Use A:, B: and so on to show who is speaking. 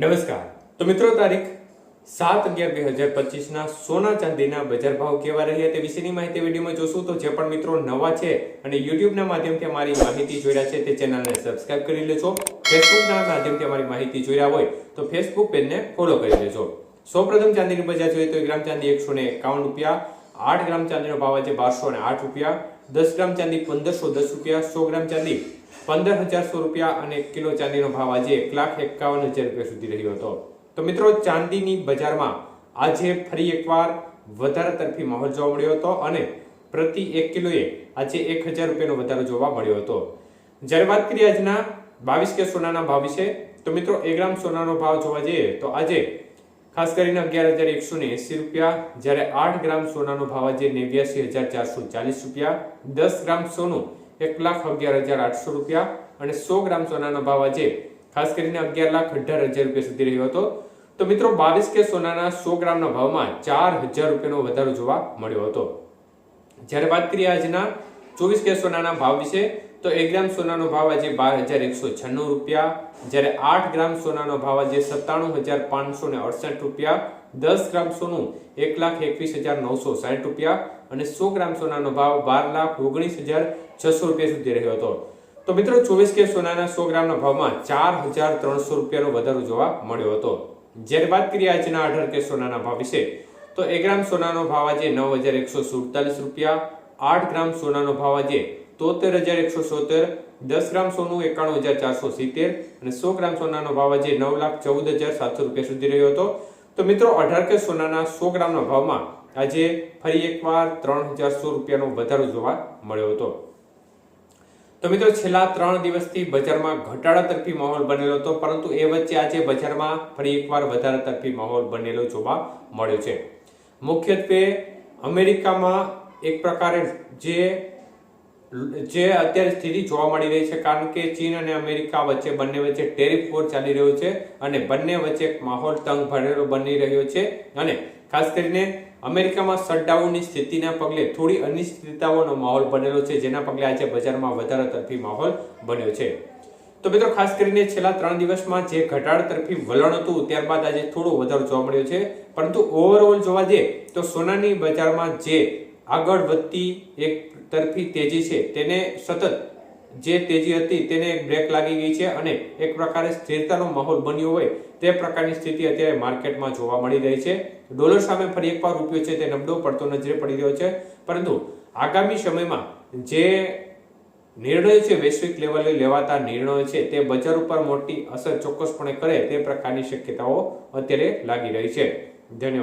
A: નમસ્કાર. તો મિત્રો, તારીખ સાત અગિયાર બે હજાર પચીસના સોના ચાંદીના બજાર ભાવ કેવા રહ્યા તે વિશેની માહિતી વિડીયોમાં જોશું. તો જે પણ મિત્રો નવા છે અને યુટ્યુબના માધ્યમથી અમારી માહિતી જોઈ રહ્યા છે તે ચેનલને સબસ્ક્રાઇબ કરી લેજો. ફેસબુકના માધ્યમથી અમારી માહિતી જોઈ રહ્યા હોય તો ફેસબુક પેજને ફોલો કરી લેજો. સૌપ્રથમ ચાંદીની બજાર જોઈએ તો એક ગ્રામ ચાંદી એકસો ને એકાવન રૂપિયા, આઠ ગ્રામ ચાંદીનો ભાવ આજે બારસો ને આઠ રૂપિયા દસ ગ્રામ ચાંદી પંદરસો દસ રૂપિયા, સો ગ્રામ ચાંદી પંદર હજારસો રૂપિયા અને કિલો ચાંદીનો ભાવ આજે એક લાખ એકાવન હજાર રૂપિયા સુધી રહ્યો હતો. તો મિત્રો, ચાંદીની બજારમાં આજે ફરી એકવાર વધારે તરફી માહોલ જોવા મળ્યો હતો અને પ્રતિ એક કિલોએ આજે એક હજાર રૂપિયાનો વધારો જોવા મળ્યો હતો. જ્યારે વાત કરીએ આજના બાવીસ કે સોનાના ભાવ વિશે, તો મિત્રો, એક ગ્રામ સોનાનો ભાવ જોવા જઈએ તો આજે ખાસ કરીને અગિયાર હજાર એકસો ને એસી રૂપિયા, જ્યારે આઠ ગ્રામ સોનાનો ભાવ આજે નેવ્યાસી હજાર ચારસો ચાલીસ રૂપિયા, દસ ગ્રામ સોનું એક લાખ અગિયાર હજાર આઠસો રૂપિયા અને સો ગ્રામ સોનાનો ભાવ આજે ખાસ કરીને અગિયાર લાખ અઢાર હજાર રૂપિયા સુધી રહ્યો હતો. તો મિત્રો, બાવીસ કે સોનાના સો ગ્રામના ભાવમાં ચાર હજાર રૂપિયાનો વધારો જોવા મળ્યો હતો. જ્યારે વાત કરીએ આજના, ચોવીસ કે સોનાના ભાવ વિશે તો એક ગ્રામ સોનાનો ભાવ આજે બાર હજાર એકસો છન્નું રૂપિયા. જ્યારે આઠ ગ્રામ સોનાનો ભાવ આજે સત્તાણું હજાર પાંચસો ને અડસઠ રૂપિયા. દસ ગ્રામ સોનું એક લાખ એકવીસ હજાર નવસો સાઠ રૂપિયા. અને સો ગ્રામ સોનાનો ભાવ બાર લાખ ઓગણીસ હજાર છસો રૂપિયા સુધી રહ્યો હતો. તો મિત્રો, ચોવીસ કે સોનાના સો ગ્રામના ભાવમાં ચાર હજાર ત્રણસો રૂપિયાનો વધારો જોવા મળ્યો હતો. જ્યારે વાત કરીએ આજના અઢાર કે સોનાના ભાવ વિશે, તો એક ગ્રામ સોનાનો ભાવ આજે નવ હજાર એકસો સુડતાલીસ રૂપિયા. આઠ ગ્રામ સોનાનો ભાવ આજે તોતેર હજાર એકસો સોતેર, દસ ગ્રામ સોનું એકાણું હજાર ચારસો સિત્તેર અને સો ગ્રામ સોનાનો ભાવ આજે નવ લાખ ચૌદ હજાર સાતસો રૂપિયા સુધી રહ્યો હતો. તો મિત્રો, અઢાર કે સોનાના સો ગ્રામના ભાવમાં આજે ફરી એકવાર ત્રણ હજાર સો રૂપિયાનો વધારો જોવા મળ્યો હતો. તો મિત્રો, છેલ્લા ત્રણ દિવસથી બજારમાં ઘટાડા તરફી માહોલ બનેલો હતો, પરંતુ એ વચ્ચે આજે બજારમાં ફરી એકવાર વધારા તરફી માહોલ બનેલો જોવા મળ્યો છે. મુખ્યત્વે અમેરિકામાં એક પ્રકારે જે જે અત્યારે સ્થિતિ જોવા મળી રહી છે, કારણ કે ચીન અને અમેરિકા વચ્ચે બંને વચ્ચે ટેરિફ વોર ચાલી રહ્યો છે અને બંને વચ્ચે માહોલ તંગ ભરેલો બની રહ્યો છે. અને ખાસ કરીને અમેરિકામાં શટડાઉનની સ્થિતિના પગલે થોડી અનિશ્ચિતતાઓનો માહોલ બનેલો છે, જેના પગલે આજે બજારમાં વધારા તરફી માહોલ બન્યો છે. તો મિત્રો, ખાસ કરીને છેલ્લા ત્રણ દિવસમાં જે ઘટાડા તરફી વલણ હતું, ત્યારબાદ આજે થોડો વધારો જોવા મળ્યો છે. પરંતુ ઓવરઓલ જોવા જઈએ તો સોનાની બજારમાં જે આગળ વધતી એક તરફી તેજી છે. તેને સતત જે તેજી હતી તેને બ્રેક લાગી ગઈ છે અને એક પ્રકારે સ્થિરતાનો માહોલ બન્યો હોય તે પ્રકારની સ્થિતિ અત્યારે માર્કેટમાં જોવા મળી રહી છે. ડોલર સામે ફરી એકવાર રૂપિયો છે તે નબળો પડતો નજરે પડી રહ્યો છે. પરંતુ આગામી સમયમાં જે નિર્ણયો છે વૈશ્વિક લેવલે લેવાતા નિર્ણયો છે તે બજાર ઉપર મોટી અસર ચોક્કસપણે કરે તે પ્રકારની શક્યતાઓ અત્યારે લાગી રહી છે. ધન્યવાદ.